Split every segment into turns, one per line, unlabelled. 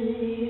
day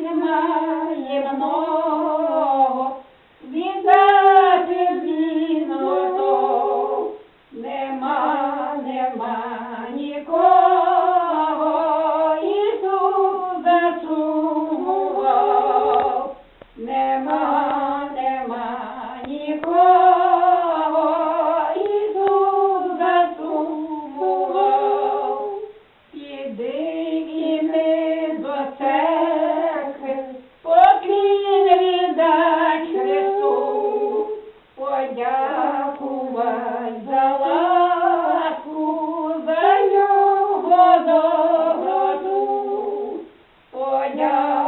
немає мною. Yeah.